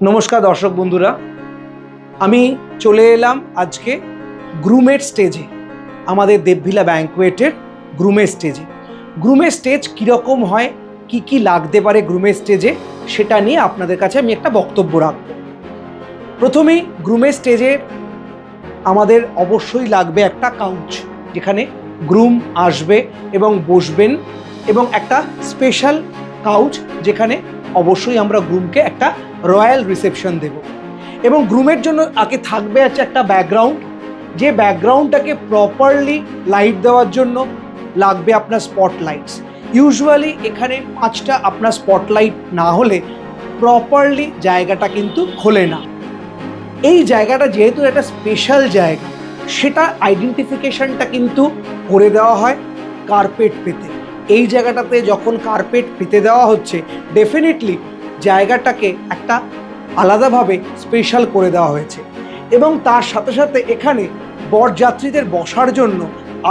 নমস্কার দর্শক বন্ধুরা। আমি চলে এলাম আজকে গ্রুমের স্টেজে, আমাদের দেবভিলা ব্যাঙ্কোয়েটের গ্রুমের স্টেজে। গ্রুমের স্টেজ কীরকম হয়, কি কি লাগতে পারে গ্রুমের স্টেজে, সেটা নিয়ে আপনাদের কাছে আমি একটা বক্তব্য রাখব। প্রথমেই গ্রুমের স্টেজে আমাদের অবশ্যই লাগবে একটা কাউচ যেখানে গ্রুম আসবে এবং বসবেন এবং একটা স্পেশাল কাউচ যেখানে অবশ্যই আমরা গ্রুমকে একটা রয়্যাল রিসেপশন দেব। এবং গ্রুমের জন্য আগে থাকবে আছে একটা ব্যাকগ্রাউন্ড যে ব্যাকগ্রাউন্ডটাকে প্রপারলি লাইট দেওয়ার জন্য লাগবে আপনার স্পটলাইটস ইউজুয়ালি এখানে পাঁচটা আপনার স্পটলাইট না হলে প্রপারলি জায়গাটা কিন্তু খোলে না। এই জায়গাটা যেহেতু একটা স্পেশাল জায়গা, সেটা আইডেন্টিফিকেশনটা কিন্তু করে দেওয়া হয় কার্পেট পেতে। এই জায়গাটাতে যখন কার্পেট পেতে দেওয়া হচ্ছে ডেফিনেটলি জায়গাটাকে একটা আলাদাভাবে স্পেশাল করে দেওয়া হয়েছে। এবং তার সাথে সাথে এখানে বরযাত্রীদের বসার জন্য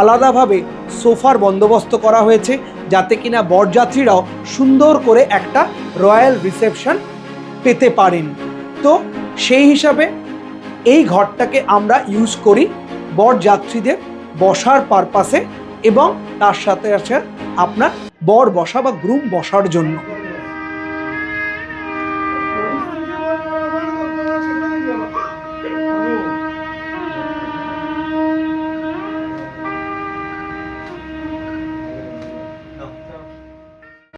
আলাদাভাবে সোফার বন্দোবস্ত করা হয়েছে, যাতে কিনা বরযাত্রীরাও সুন্দর করে একটা রয়্যাল রিসেপশন পেতে পারেন। তো সেই হিসাবে এই ঘরটাকে আমরা ইউজ করি বরযাত্রীদের বসার পারপাসে এবং তার সাথে আছে আপনার বর বসা বা গ্রুম বসার জন্য।